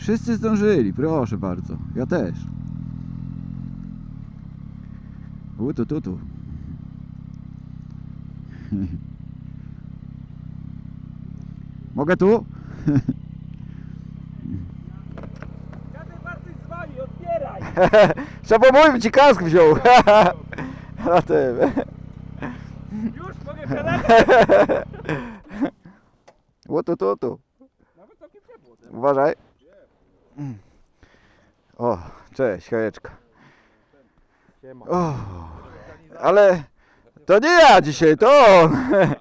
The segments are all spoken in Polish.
Wszyscy zdążyli, proszę bardzo. Ja też. U tu, tu, tu. Mogę tu? Jadę Bartuś z wami, otwieraj! Trzeba mówić, ci kask wziął. Na tym. Już mogę wsiadać? U tu, tu, tu. Nawet całkiem ciepło. Uważaj. O, cześć, hejeczka. O, ale to nie ja dzisiaj, to on.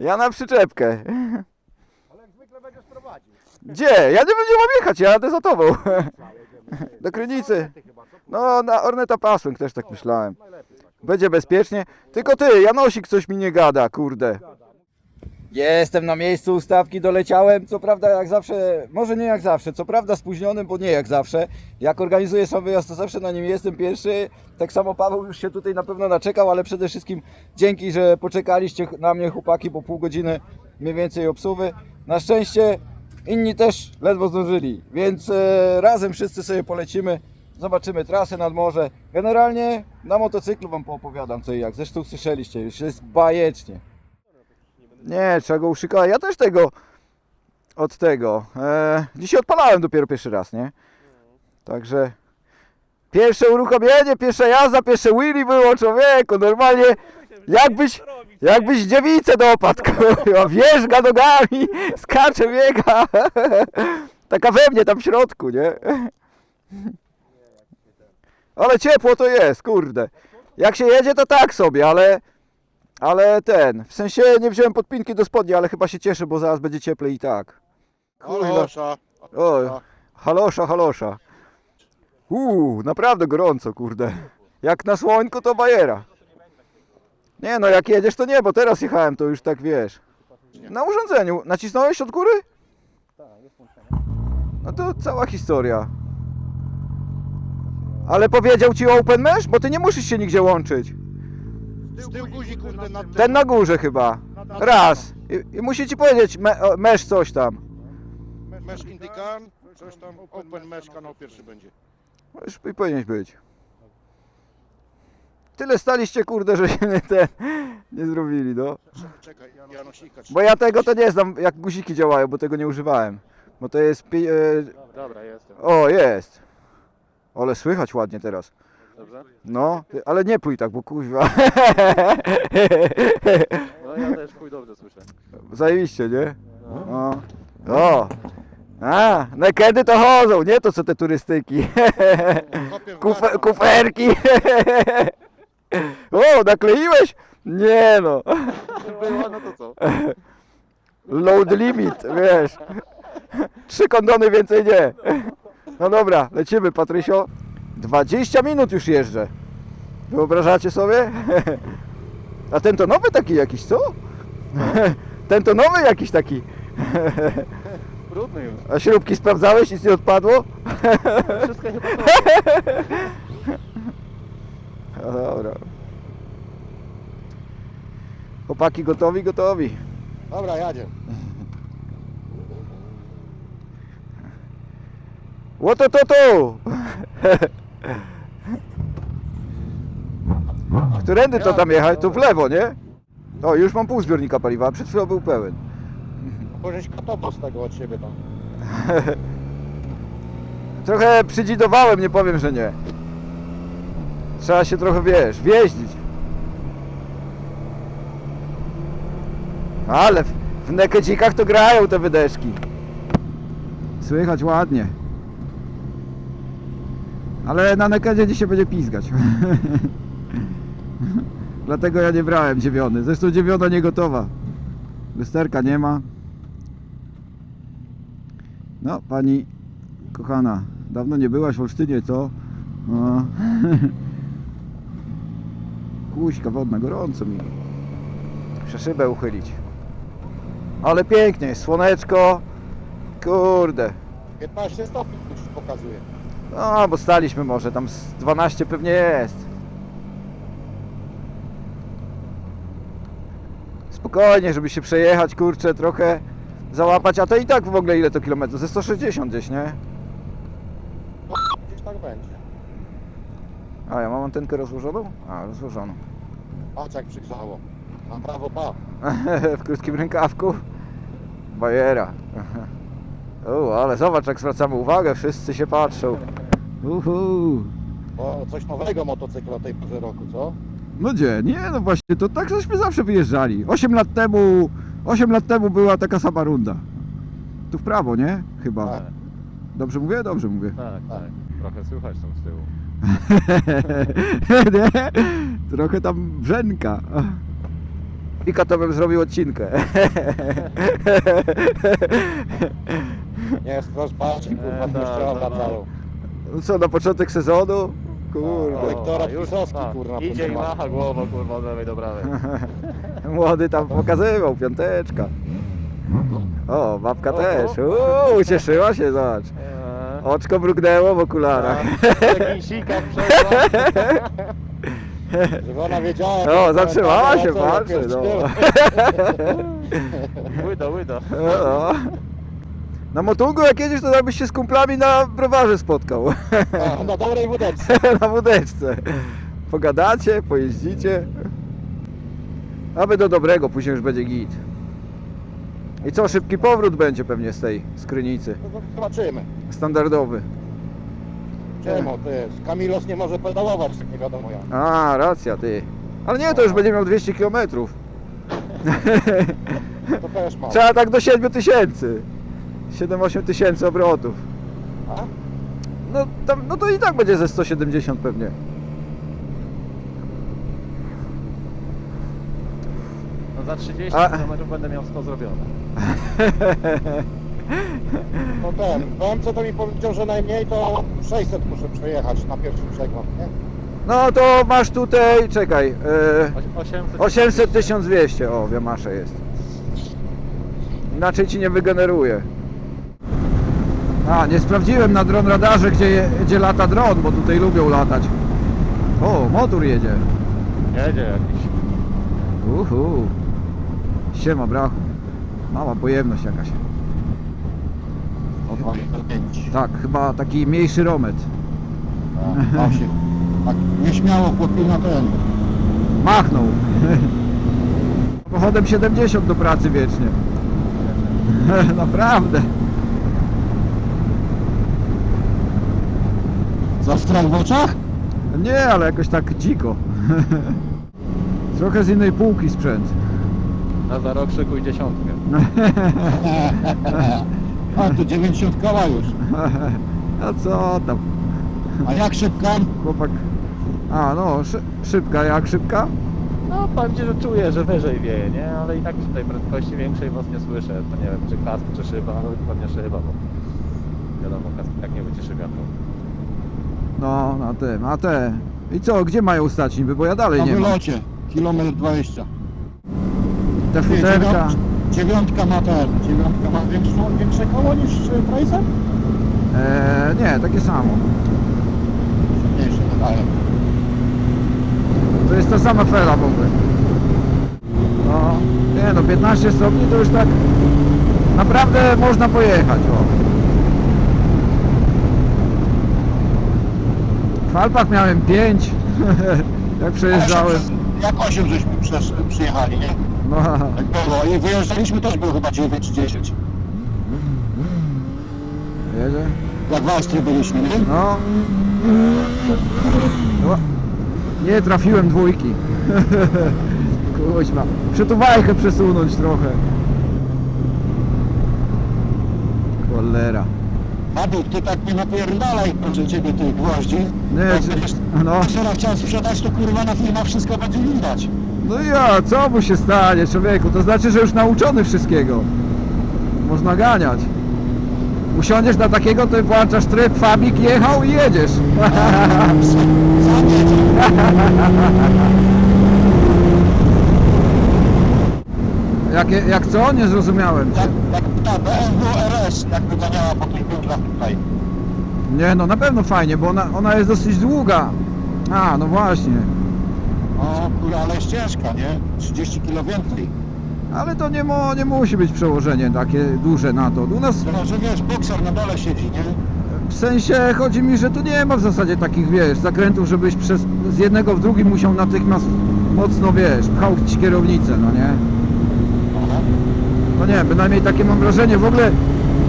Ja na przyczepkę. Ale jak zwykle będziesz prowadził. Gdzie? Ja nie będę mam jechać, ja jadę za tobą. Do Krynicy. No, na Orneta Passwing też tak myślałem. Będzie bezpiecznie. Tylko ty, Janosik coś mi nie gada, kurde. Jestem na miejscu ustawki, doleciałem. Co prawda, jak zawsze, może nie jak zawsze, co prawda spóźnionym, bo nie jak zawsze. Jak organizuję sam wyjazd, to zawsze na nim jestem pierwszy. Tak samo Paweł już się tutaj na pewno naczekał, ale przede wszystkim dzięki, że poczekaliście na mnie, chłopaki, po pół godziny mniej więcej obsuwy. Na szczęście inni też ledwo zdążyli, więc e, razem wszyscy sobie polecimy. Zobaczymy trasę nad morze. Generalnie na motocyklu Wam poopowiadam co i jak. Zresztą słyszeliście, już jest bajecznie. Nie, trzeba go uszykować. Ja też tego od tego. E, dzisiaj odpalałem dopiero pierwszy raz, nie? Także pierwsze uruchomienie, pierwsza jazda, pierwsze wheelie było człowieku, normalnie jakbyś, jakbyś dziewicę dopadł, kurwa, wjeżdża nogami, skacze, biega. Taka we mnie tam w środku, nie? Ale ciepło to jest, kurde. Jak się jedzie to tak sobie, ale ale ten, w sensie nie wziąłem podpinki do spodni, ale chyba się cieszę, bo zaraz będzie cieplej i tak. Kurwa. Halosza. Oj, halosza, halosza. Uuu, naprawdę gorąco, kurde. Jak na słońku to bajera. Nie no, jak jedziesz to nie, bo teraz jechałem, to już tak wiesz. Na urządzeniu. Nacisnąłeś od góry? No to cała historia. Ale powiedział ci open mesh? Bo ty nie musisz się nigdzie łączyć. Z tyłu guzik kurde na tym. Ten na górze chyba. Raz. I, i musi ci powiedzieć me, o, mesh coś tam. Mesh Indican, coś tam, Open Mesh kanał pierwszy będzie. Już i powinieneś być. Tyle staliście kurde, że się nie, ten, nie zrobili, no. Czekaj, Janosika. Bo ja tego to nie znam, jak guziki działają, bo tego nie używałem. Bo to jest... pi- E, Dobra, jestem. o, jest. Ale słychać ładnie teraz. Dobrze? No, ale nie pluj tak, bo kuźwa. No ja też chuj dobrze słyszę. Zajebiście, nie? O. O. A, nekedy to chodzą, nie to co te turystyki. Kopię w Kufe, garść. kuferki. O, nakleiłeś? Nie no. Było, no to co? Load limit, wiesz. Trzy kondony więcej nie. No dobra, lecimy Patrysio. 20 minut już jeżdżę. Wyobrażacie sobie? A ten to nowy taki jakiś, co? Ten to nowy jakiś taki. Brudny już. A śrubki sprawdzałeś, nic nie odpadło? Wszystko chyba to. No dobra. Chłopaki gotowi, gotowi. Dobra, jadzie. Łoto to tu! Którędy to tam jechać? Tu w lewo, nie? O, już mam pół zbiornika paliwa, a przed chwilą był pełen. Bożeś katopo z tego od siebie tam. Trochę przydzidowałem, nie powiem, że nie. Trzeba się trochę, wiesz, wjeździć. Ale w, w nekedzikach to grają te wydeszki. Słychać ładnie. Ale na nekedzie dzisiaj będzie pizgać. Dlatego ja nie brałem dziewiony. Zresztą dziewiona nie gotowa. Lusterka nie ma. No, pani kochana, dawno nie byłaś w Olsztynie, co? No. Kuśka wodna, gorąco mi. Muszę szybę uchylić. Ale pięknie słoneczko. Kurde. 15 stopni już pokazuje. No, bo staliśmy może, tam z 12 pewnie jest. Spokojnie, żeby się przejechać, kurczę, trochę załapać, a to i tak w ogóle ile to kilometrów? Ze 160 gdzieś, nie? będzie. A, ja mam antenkę rozłożoną? A, rozłożoną. Patrz jak przygrzało. Na prawo pa. w krótkim rękawku. Bajera. O, ale zobacz jak zwracamy uwagę, wszyscy się patrzą. Uhu. O, coś nowego motocykla tej porze roku, co? No gdzie? Nie, no właśnie, to tak żeśmy zawsze wyjeżdżali. 8 lat temu, 8 lat temu była taka sama runda. Tu w prawo, nie? Chyba. Tak. Dobrze mówię? Dobrze mówię. Tak, tak. Trochę słychać tam z tyłu. nie? Trochę tam brzęka. Pika to bym zrobił odcinkę. Nie, straż patrzcie, kurwa, E, tak, no, no. No co, na początek sezonu? Kurde. O, Wiktora a już, Pisowski, tak. kurwa, Idzie i macha głową, kurwa, od lewej do prawej. Młody tam pokazywał, piąteczka. O, babka O, też. o. Uuu, ucieszyła się, zobacz. Eee, Oczko mrugnęło w okularach. Taki sika przeszła. Żeby ona wiedziała... O, jak zatrzymała ta- ta- się, ta- patrzy, no. Łyda, łyda. O, o. Na motungu jak jedziesz, to jakbyś się z kumplami na browarze spotkał. A, Na dobrej wódeczce. na wódeczce. Pogadacie, pojeździcie. Aby do dobrego, później już będzie git. I co, szybki powrót będzie pewnie z tej skrynicy. No Zobaczymy. Standardowy. Czemu, to jest? Kamilos nie może pedałować, tak nie wiadomo jak. A, racja ty. Ale nie, to już będzie miał 200 km. To też mało. Trzeba tak do 7 tysięcy. 7-8 tysięcy obrotów. A? No, tam, no to i tak będzie ze 170 pewnie. No za 30 A- km będę miał 100 zrobione. No ten, BMC to mi powiedział, że najmniej to 600 muszę przejechać na pierwszy przegląd, nie? No to masz tutaj, czekaj, yy, Oś- 800. 800 1200, o, wiamasze jest. Inaczej ci nie wygeneruje. A, nie sprawdziłem na dron radarze, gdzie, gdzie lata dron, bo tutaj lubią latać. O, motor jedzie. Jedzie jakiś. Uhu. Siema, brachu. Mała pojemność jakaś. O 25. Tak, chyba taki mniejszy romet. A, 8. Tak, nieśmiało chłopie na ten. Machnął. Pochodem 70 do pracy wiecznie. Naprawdę. Zastrach w oczach? Nie, ale jakoś tak dziko. Trochę z innej półki sprzęt. A za rok szykuj dziesiątkę. A, tu 90 koła już. A co tam? A jak szybka? Chłopak. A no, szy szybka, jak szybka? No powiem Ci, że czuję, że wyżej wieje, nie? Ale i tak przy tej prędkości większej was nie słyszę. To nie wiem, czy kask, czy szyba, ale pewnie szyba, bo wiadomo, kask tak nie wycieszy wiatru. No, na te, na te. I co, gdzie mają stać niby? Bo ja dalej Na nie mam. wylocie. Kilometr 20. Te futerka. Dziewiątka ma ten. Dziewiątka ma większą, większe koło niż y, Tracer? Eee, nie, takie samo. Mniejsze wydaje. To jest ta sama fela w ogóle. No, nie no, 15 stopni to już tak naprawdę można pojechać. O. W Alpach miałem 5, jak przejeżdżałem. Jak 8 żeśmy przyjechali, nie? No, Tak było. I wyjeżdżaliśmy też było chyba 9 czy 10. jedzie. Jak w Austrii byliśmy, nie? No. no. Nie trafiłem dwójki. Kuźma. Muszę tu wajchę przesunąć trochę. Cholera. Babuk, ty tak nie napierdalaj, proszę ciebie, tych gwoździ. Nie, czy- no. Teraz chciał sprzedać, to kurwa na filmach wszystko będzie widać. No ja, co mu się stanie, człowieku? To znaczy, że już nauczony wszystkiego. Można ganiać. Usiądziesz na takiego, to włączasz tryb fabik, jechał i jedziesz. Jak, jak co? Nie zrozumiałem. Jak, jak ta BMW RS, jak wyganiała po tych butlach tutaj. Nie, no na pewno fajnie, bo ona, ona jest dosyć długa. A, no właśnie. O kurwa, ale ścieżka, nie? 30 km więcej. Ale to nie, mo, nie musi być przełożenie takie duże na to. U nas Tylko, że wiesz, bokser na dole siedzi, nie? w sensie chodzi mi, że tu nie ma w zasadzie takich, wiesz, zakrętów, żebyś przez, z jednego w drugi musiał natychmiast mocno, wiesz, pchał ci kierownicę, no nie? No nie, bynajmniej takie mam wrażenie. W ogóle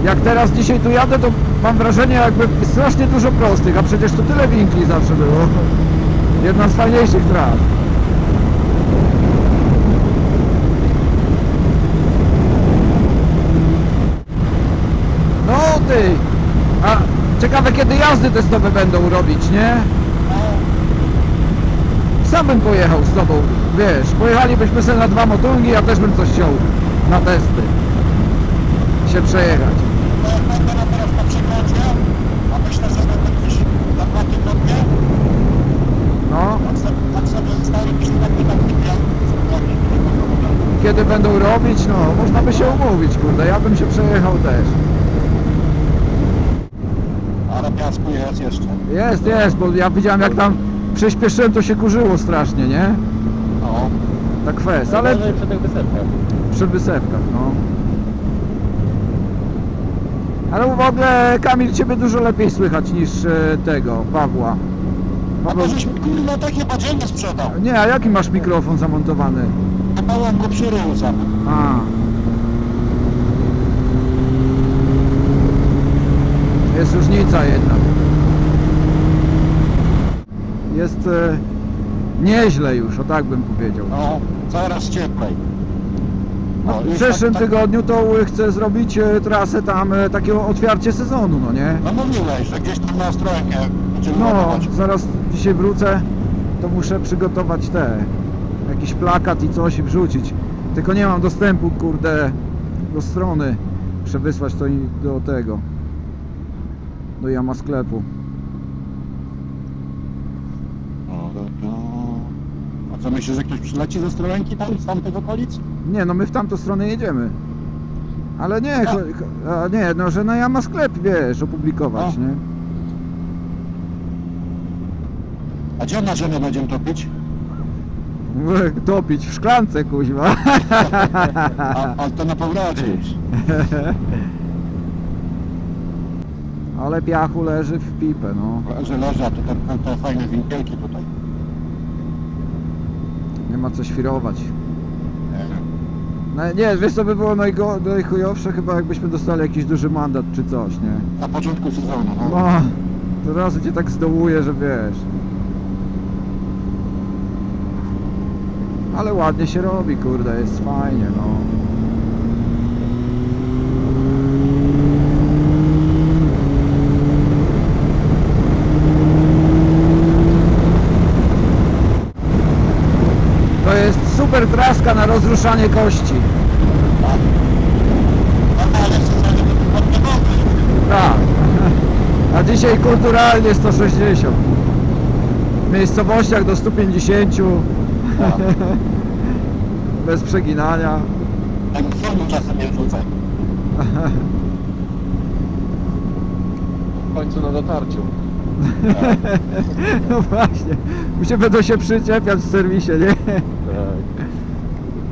jak teraz dzisiaj tu jadę, to mam wrażenie jakby strasznie dużo prostych, a przecież tu tyle winkli zawsze było. Jedna z fajniejszych tras. No ty! A ciekawe kiedy jazdy testowe będą robić, nie? Sam bym pojechał z tobą, wiesz, pojechalibyśmy sobie na dwa motungi, ja też bym coś chciał na testy się przejechać. Będę na teraz na przykładzie, a myślę, że będę gdzieś za dwa tygodnie, No, tak sobie, tak sobie stary przykład i tak nie miał. kiedy będą robić, no, można by się umówić, kurde, ja bym się przejechał też. Ale piasku jest jeszcze. Jest, jest, bo ja widziałem jak tam przyspieszyłem, to się kurzyło strasznie, nie? No. Ta kwest, ale Gorzej przy tych wysepkach. Przy wysepkach, no. Ale w ogóle, Kamil, ciebie dużo lepiej słychać niż e, tego, Pawła. A Paweł, to żeś mi kurwa takie badzienie sprzedał. nie, a jaki masz mikrofon zamontowany? Kupałem go przy sam. A. Jest różnica jednak. Jest e, nieźle już, o tak bym powiedział. No, coraz cieplej. No, w przyszłym tak- tak- tygodniu to chcę zrobić e, trasę tam, e, takie otwarcie sezonu, no nie? No mówiłeś, że gdzieś tam na strojkę No, ładować. zaraz dzisiaj wrócę, to muszę przygotować te, jakiś plakat i coś i wrzucić. Tylko nie mam dostępu, kurde, do strony. Przewysłać to i do tego, do jama sklepu. No, to, to... A co myślisz, że ktoś przyleci ze strojenki tam, z tamtych okolic? Nie, no my w tamtą stronę jedziemy. Ale nie, cho, cho, a nie, no że na jama sklep, wiesz, opublikować, A. nie? A gdzie na żonę będziemy topić? Topić w szklance, kuźwa. A, a to na powrocie już. Ale piachu leży w pipę, no. Że leży, a to te, te, te fajne winkielki tutaj. Nie ma co świrować. Nie, No, nie, wiesz co by było najgo, najchujowsze chyba jakbyśmy dostali jakiś duży mandat czy coś, nie? Na początku sezonu, no. No, to razu cię tak zdołuje, że wiesz. Ale ładnie się robi, kurde, jest fajnie, no. To jest super traska na rozruszanie kości. Normalnie w to. Tak. A dzisiaj kulturalnie 160. W miejscowościach do 150. Bez przeginania. Tak filmu czasem nie wrzucaj. W końcu na dotarciu. No właśnie. Muszę będą się przyczepiać w serwisie, nie?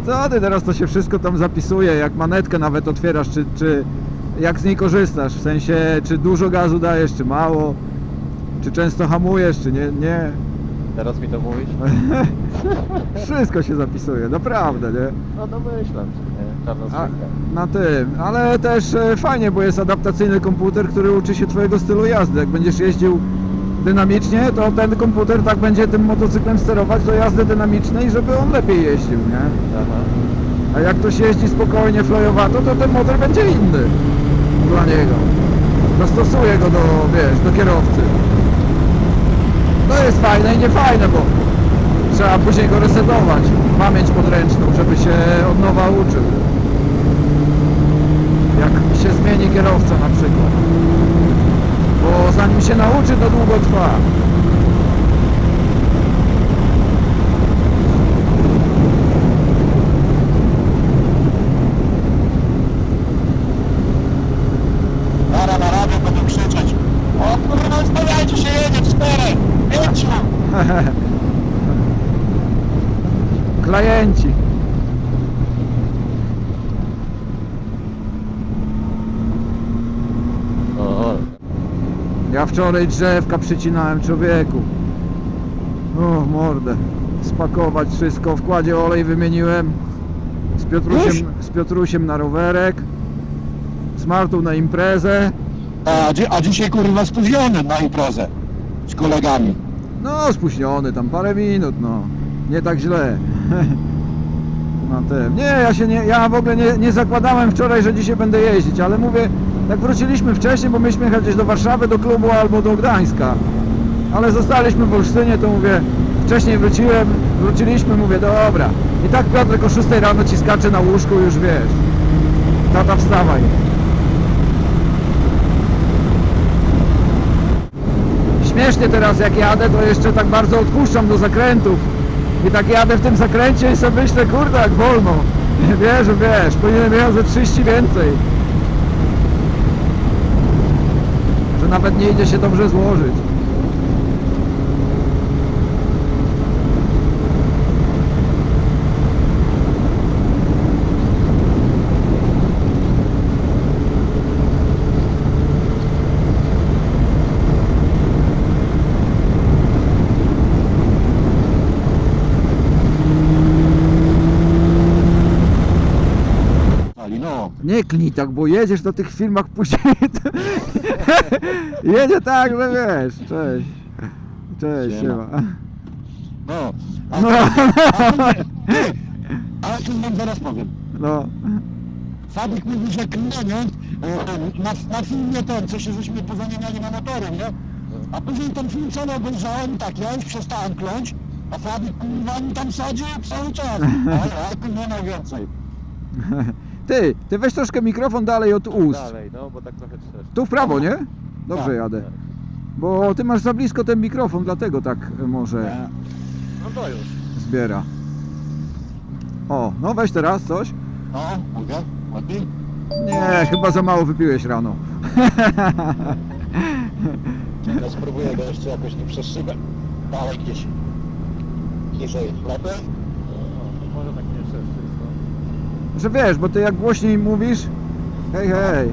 Co ty teraz to się wszystko tam zapisuje, jak manetkę nawet otwierasz, czy, czy jak z niej korzystasz, w sensie czy dużo gazu dajesz, czy mało, czy często hamujesz, czy nie, nie. Teraz mi to mówisz? Wszystko się zapisuje, naprawdę, nie? No domyślam się, nie? Czarna A, skrzynka. na tym, ale też e, fajnie, bo jest adaptacyjny komputer, który uczy się twojego stylu jazdy. Jak będziesz jeździł dynamicznie, to ten komputer tak będzie tym motocyklem sterować do jazdy dynamicznej, żeby on lepiej jeździł, nie? Aha. A jak ktoś jeździ spokojnie, flojowato, to ten motor będzie inny dla niego. Dostosuje go do, wiesz, do kierowcy. To jest fajne i nie fajne, bo trzeba później go resetować, pamięć podręczną, żeby się od nowa uczył. Jak się zmieni kierowca na przykład. Bo zanim się nauczy, to długo trwa. Dara na radio będą krzyczeć. O kurwa, ustawiajcie się, jedzie cztery, pięciu. Klienci. O, o. Ja wczoraj drzewka przycinałem człowieku. O, mordę. Spakować wszystko, w kładzie olej wymieniłem. Z Piotrusiem, z Piotrusiem na rowerek. Z Martą na imprezę. A, dzi- a dzisiaj kurwa spóźniony na imprezę z kolegami. No, spóźniony tam parę minut, no. Nie tak źle. Na tym. Nie, ja się nie, ja w ogóle nie, nie zakładałem wczoraj, że dzisiaj będę jeździć, ale mówię, tak wróciliśmy wcześniej, bo mieliśmy jechać gdzieś do Warszawy, do klubu albo do Gdańska. Ale zostaliśmy w Olsztynie, to mówię, wcześniej wróciłem, wróciliśmy, mówię, dobra. I tak Piotrek o 6 rano ci skacze na łóżku, już wiesz. Tata wstawaj. Śmiesznie teraz jak jadę, to jeszcze tak bardzo odpuszczam do zakrętów. I tak jadę w tym zakręcie i sobie myślę, kurde jak wolno. Wiesz, wiesz, powinienem jechać ze 30 więcej. Że nawet nie idzie się dobrze złożyć. Ali, no. Nie klnij tak, bo jedziesz na tych filmach później. to- Jedzie tak, że wiesz. Cześć. Cześć, Siema. No. A, No, ale tu wam zaraz powiem. no. Fabryk mówi, że klnienie e, na, na filmie ten, co się żeśmy pozamieniali na motory, nie? A później ten film cały obejrzałem, tak, ja już przestałem kląć, a Fabryk kurwa mi tam sadził cały czas. A ja klnę najwięcej. Ty, ty weź troszkę mikrofon dalej od ust. Dalej, no bo tak trochę trzesz. Tu w prawo, nie? Dobrze Tak, jadę. Bo ty masz za blisko ten mikrofon, dlatego tak e, może No to już. zbiera. O, no weź teraz coś. No, mogę? Ładnie? Nie, chyba za mało wypiłeś rano. Ja spróbuję go jeszcze jakoś nie przeszybę. Dalej gdzieś. Niżej, lepiej? No, może tak nie trzesz wszystko. Że wiesz, bo ty jak głośniej mówisz. Hej, hej.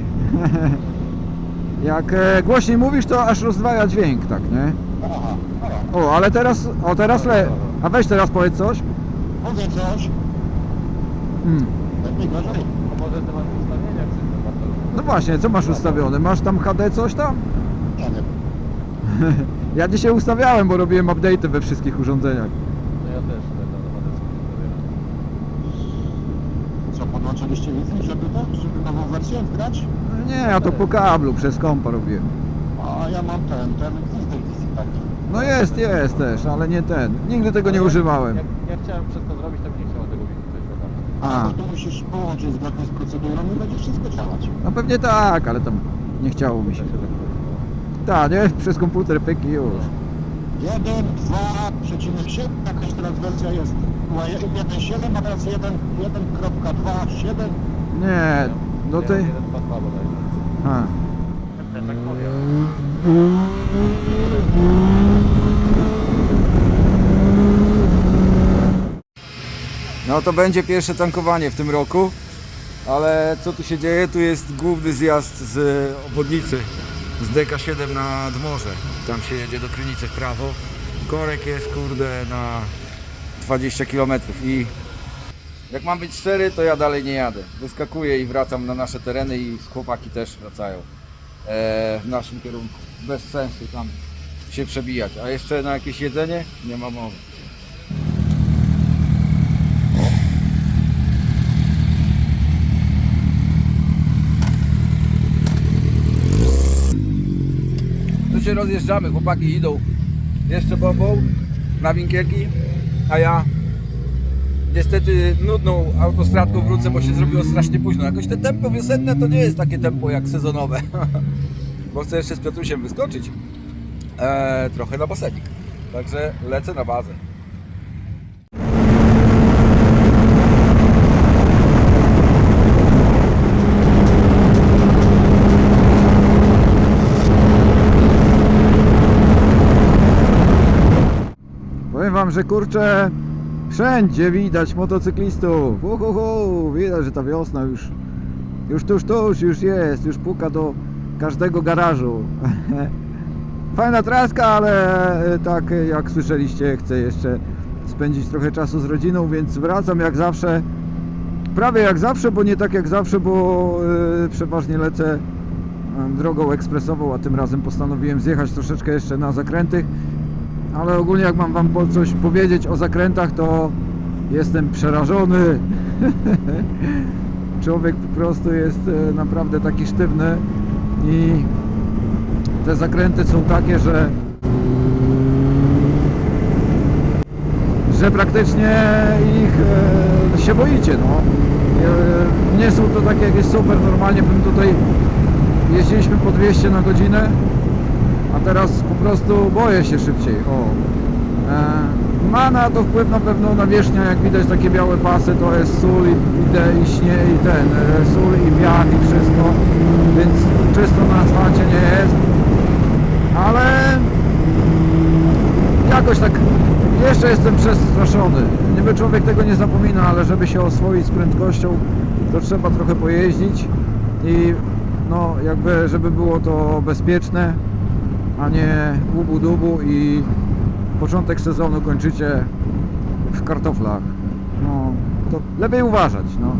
Jak e, głośniej mówisz, to aż rozdwaja dźwięk, tak, nie? Aha, aha. O, ale teraz, o teraz le... A weź teraz powiedz coś. Mówię coś. Hmm. Może ty masz ustawienia? No właśnie, co masz ustawione? Masz tam HD coś tam? Nie wiem. Ja dzisiaj ustawiałem, bo robiłem update'y we wszystkich urządzeniach. No ja też będę na Madecku podłączyliście Wi-Fi, żeby to, żeby nową wersję wgrać? Nie, ja to po kablu przez kompa robiłem. A ja mam ten, ten Wi-Fi Wi-Fi taki. No jest, jest też, ale nie ten. Nigdy tego nie używałem. Jak, ja chciałem przez to zrobić, to nie chciałem tego widzieć. A, A, to musisz połączyć zgodnie z procedurą i będzie wszystko działać. no pewnie tak, ale tam nie chciało mi się. Tak, nie? Przez komputer pyk i już. 1, 2,7, jakaś teraz wersja jest. Była 1,7, a teraz 1, 1.2,7. Nie, no dwa, dwa bodajże. A. Tak powiem. No to będzie pierwsze tankowanie w tym roku. Ale co tu się dzieje? Tu jest główny zjazd z obwodnicy z DK7 nad morze. Tam się jedzie do Krynicy w prawo. Korek jest kurde na 20 km i jak mam być szczery, to ja dalej nie jadę. Wyskakuję i wracam na nasze tereny i chłopaki też wracają e, w naszym kierunku. Bez sensu tam się przebijać. A jeszcze na jakieś jedzenie? Nie ma mowy. Tu się rozjeżdżamy, chłopaki idą jeszcze bombą na winkielki, a ja niestety nudną autostradką wrócę, bo się zrobiło strasznie późno. Jakoś te tempo wiosenne to nie jest takie tempo jak sezonowe, bo chcę jeszcze z Piotrusiem wyskoczyć e, trochę na basenik. Także lecę na bazę. Że kurczę, wszędzie widać motocyklistów. Uhuhu, widać, że ta wiosna już, już tuż, tuż, już jest, już puka do każdego garażu. Fajna traska, ale e, tak jak słyszeliście, chcę jeszcze spędzić trochę czasu z rodziną, więc wracam jak zawsze. Prawie jak zawsze, bo nie tak jak zawsze, bo e, przeważnie lecę e, drogą ekspresową, a tym razem postanowiłem zjechać troszeczkę jeszcze na zakręty. Ale ogólnie jak mam wam coś powiedzieć o zakrętach, to jestem przerażony. Człowiek po prostu jest e, naprawdę taki sztywny i te zakręty są takie, że że praktycznie ich e, się boicie, no. E, nie są to takie jakieś super, normalnie bym tutaj jeździliśmy po 200 na godzinę, a teraz po prostu boję się szybciej, o. E, ma na to wpływ na pewno nawierzchnia, jak widać takie białe pasy, to jest sól i, i, i śnie i ten, e, sól i wiatr i wszystko, więc czysto na asfalcie nie jest, ale jakoś tak jeszcze jestem przestraszony. Niby człowiek tego nie zapomina, ale żeby się oswoić z prędkością, to trzeba trochę pojeździć i no jakby, żeby było to bezpieczne, a nie łubu dubu i początek sezonu kończycie w kartoflach. No, to lepiej uważać, no.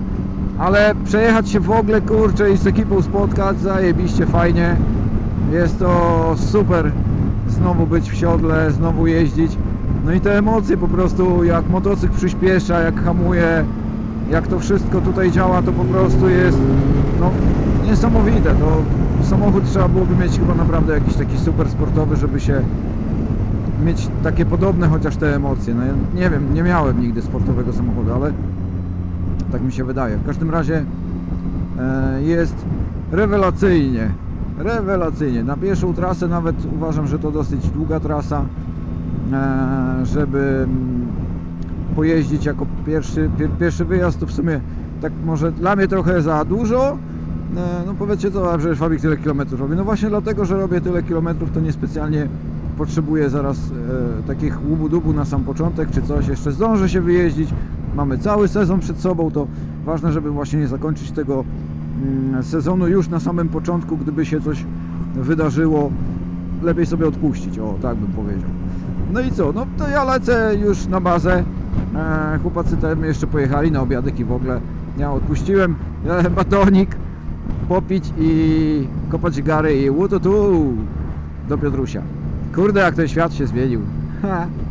Ale przejechać się w ogóle, kurczę, i z ekipą spotkać, zajebiście fajnie. Jest to super znowu być w siodle, znowu jeździć. No i te emocje po prostu, jak motocykl przyspiesza, jak hamuje, jak to wszystko tutaj działa, to po prostu jest no, niesamowite. To samochód trzeba byłoby mieć chyba naprawdę jakiś taki super sportowy, żeby się mieć takie podobne chociaż te emocje. No ja nie wiem, nie miałem nigdy sportowego samochodu, ale tak mi się wydaje. W każdym razie e, jest rewelacyjnie. Rewelacyjnie. Na pierwszą trasę nawet uważam, że to dosyć długa trasa, e, żeby mm, pojeździć jako pierwszy, pier, pierwszy wyjazd, to w sumie tak może dla mnie trochę za dużo. E, No powiedzcie co, a przecież Fabik tyle kilometrów robi. No właśnie dlatego, że robię tyle kilometrów, to niespecjalnie potrzebuję zaraz e, takich łubu-dubu na sam początek czy coś. Jeszcze zdążę się wyjeździć. Mamy cały sezon przed sobą, to ważne, żeby właśnie nie zakończyć tego mm, sezonu już na samym początku, gdyby się coś wydarzyło, lepiej sobie odpuścić, o tak bym powiedział. No i co, no to ja lecę już na bazę, e, chłopacy tam jeszcze pojechali na obiadek i w ogóle ja odpuściłem e, batonik, popić i kopać gary i łutu tu do Piotrusia. Kurde jak ten świat się zmienił. Ha.